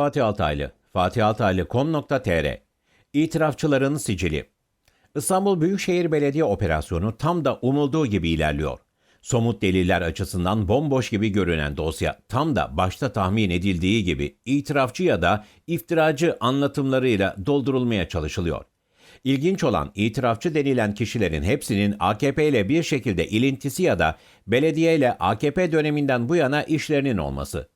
Fatih Altaylı, fatihaltaylı.com.tr İtirafçıların sicili İstanbul Büyükşehir Belediye Operasyonu tam da umulduğu gibi ilerliyor. Somut deliller açısından bomboş gibi görünen dosya tam da başta tahmin edildiği gibi itirafçı ya da iftiracı anlatımlarıyla doldurulmaya çalışılıyor. İlginç olan itirafçı denilen kişilerin hepsinin AKP ile bir şekilde ilintisi ya da belediye ile AKP döneminden bu yana işlerinin olması.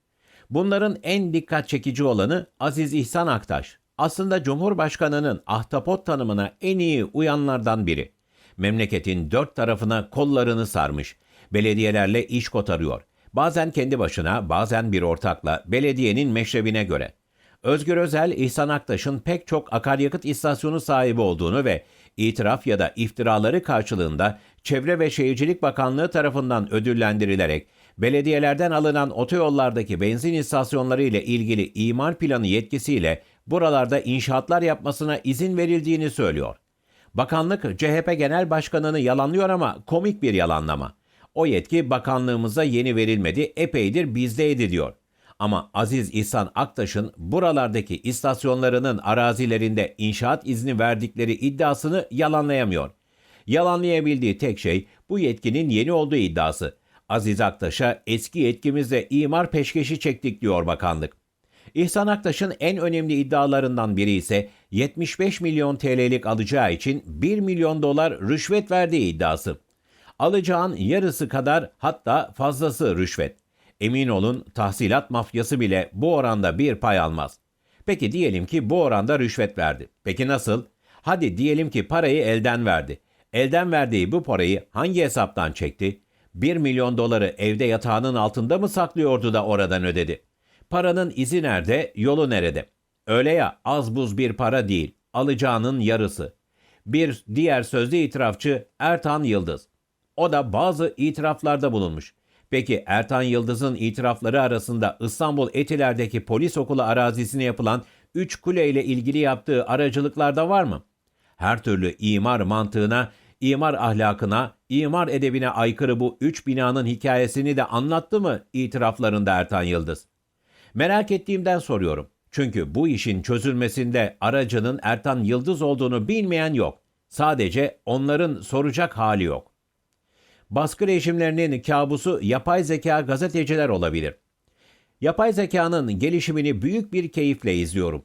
Bunların en dikkat çekici olanı Aziz İhsan Aktaş. Aslında Cumhurbaşkanı'nın ahtapot tanımına en iyi uyanlardan biri. Memleketin dört tarafına kollarını sarmış. Belediyelerle iş kotarıyor. Bazen kendi başına, bazen bir ortakla, belediyenin meşrebine göre. Özgür Özel, İhsan Aktaş'ın pek çok akaryakıt istasyonu sahibi olduğunu ve itiraf ya da iftiraları karşılığında Çevre ve Şehircilik Bakanlığı tarafından ödüllendirilerek belediyelerden alınan otoyollardaki benzin istasyonları ile ilgili imar planı yetkisiyle buralarda inşaatlar yapmasına izin verildiğini söylüyor. Bakanlık CHP Genel Başkanı'nı yalanlıyor ama komik bir yalanlama. O yetki bakanlığımıza yeni verilmedi, epeydir bizdeydi diyor. Ama Aziz İhsan Aktaş'ın buralardaki istasyonlarının arazilerinde inşaat izni verdikleri iddiasını yalanlayamıyor. Yalanlayabildiği tek şey bu yetkinin yeni olduğu iddiası. Aziz Aktaş'a eski yetkimizle imar peşkeşi çektik diyor bakanlık. İhsan Aktaş'ın en önemli iddialarından biri ise 75 milyon TL'lik alacağı için 1 milyon dolar rüşvet verdiği iddiası. Alacağın yarısı kadar hatta fazlası rüşvet. Emin olun tahsilat mafyası bile bu oranda bir pay almaz. Peki diyelim ki bu oranda rüşvet verdi. Peki nasıl? Hadi diyelim ki parayı elden verdi. Elden verdiği bu parayı hangi hesaptan çekti? 1 milyon doları evde yatağının altında mı saklıyordu da oradan ödedi? Paranın izi nerede, yolu nerede? Öyle ya az buz bir para değil, alacağının yarısı. Bir diğer sözlü itirafçı Ertan Yıldız. O da bazı itiraflarda bulunmuş. Peki Ertan Yıldız'ın itirafları arasında İstanbul Etiler'deki polis okulu arazisine yapılan 3 kule ile ilgili yaptığı aracılıklarda var mı? Her türlü imar mantığına, imar ahlakına, imar edebine aykırı bu üç binanın hikayesini de anlattı mı itiraflarında Ertan Yıldız? Merak ettiğimden soruyorum. Çünkü bu işin çözülmesinde aracının Ertan Yıldız olduğunu bilmeyen yok. Sadece onların soracak hali yok. Baskı rejimlerinin kabusu yapay zeka gazeteciler olabilir. Yapay zekanın gelişimini büyük bir keyifle izliyorum.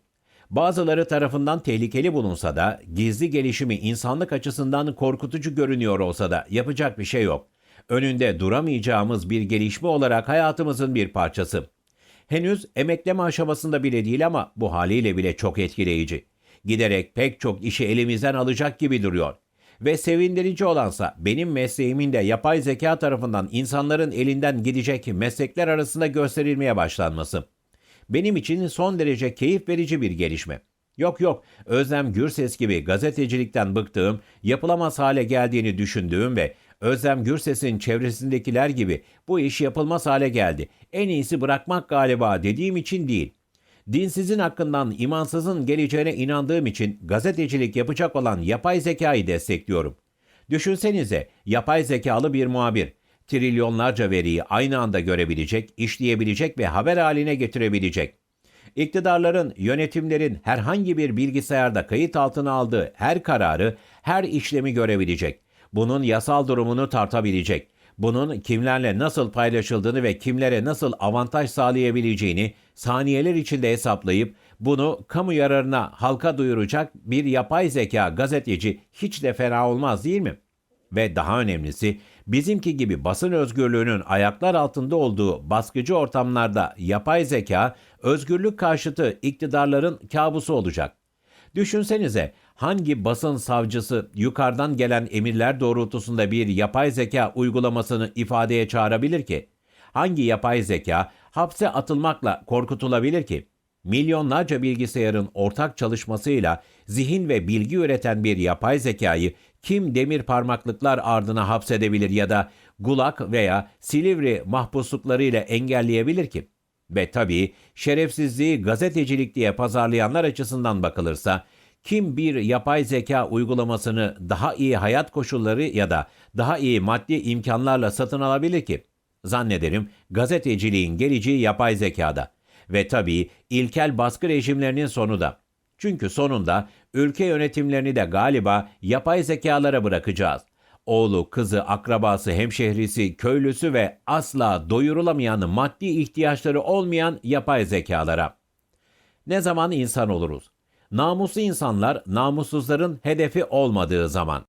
Bazıları tarafından tehlikeli bulunsa da gizli gelişimi insanlık açısından korkutucu görünüyor olsa da yapacak bir şey yok. Önünde duramayacağımız bir gelişme olarak hayatımızın bir parçası. Henüz emekleme aşamasında bile değil ama bu haliyle bile çok etkileyici. Giderek pek çok işi elimizden alacak gibi duruyor. Ve sevindirici olansa benim mesleğimin de yapay zeka tarafından insanların elinden gidecek meslekler arasında gösterilmeye başlanması. Benim için son derece keyif verici bir gelişme. Yok yok, Özlem Gürses gibi gazetecilikten bıktığım, yapılamaz hale geldiğini düşündüğüm ve Özlem Gürses'in çevresindekiler gibi bu iş yapılmaz hale geldi. En iyisi bırakmak galiba dediğim için değil. Dinsizin hakkından imansızın geleceğine inandığım için gazetecilik yapacak olan yapay zekayı destekliyorum. Düşünsenize yapay zekalı bir muhabir trilyonlarca veriyi aynı anda görebilecek, işleyebilecek ve haber haline getirebilecek. İktidarların, yönetimlerin herhangi bir bilgisayarda kayıt altına aldığı her kararı, her işlemi görebilecek. Bunun yasal durumunu tartabilecek. Bunun kimlerle nasıl paylaşıldığını ve kimlere nasıl avantaj sağlayabileceğini saniyeler içinde hesaplayıp bunu kamu yararına halka duyuracak bir yapay zeka gazeteci hiç de fena olmaz değil mi? Ve daha önemlisi bizimki gibi basın özgürlüğünün ayaklar altında olduğu baskıcı ortamlarda yapay zeka özgürlük karşıtı iktidarların kabusu olacak. Düşünsenize hangi basın savcısı yukarıdan gelen emirler doğrultusunda bir yapay zeka uygulamasını ifadeye çağırabilir ki? Hangi yapay zeka hapse atılmakla korkutulabilir ki? Milyonlarca bilgisayarın ortak çalışmasıyla zihin ve bilgi üreten bir yapay zekayı kim demir parmaklıklar ardına hapsedebilir ya da gulak veya silivri mahpusluklarıyla engelleyebilir ki? Ve tabii şerefsizliği gazetecilik diye pazarlayanlar açısından bakılırsa kim bir yapay zeka uygulamasını daha iyi hayat koşulları ya da daha iyi maddi imkanlarla satın alabilir ki? Zannederim gazeteciliğin geleceği yapay zekada Ve tabii ilkel baskı rejimlerinin sonu da. Çünkü sonunda ülke yönetimlerini de galiba yapay zekalara bırakacağız. Oğlu, kızı, akrabası, hemşehrisi, köylüsü ve asla doyurulamayan maddi ihtiyaçları olmayan yapay zekalara. Ne zaman insan oluruz? Namuslu insanlar namussuzların hedefi olmadığı zaman.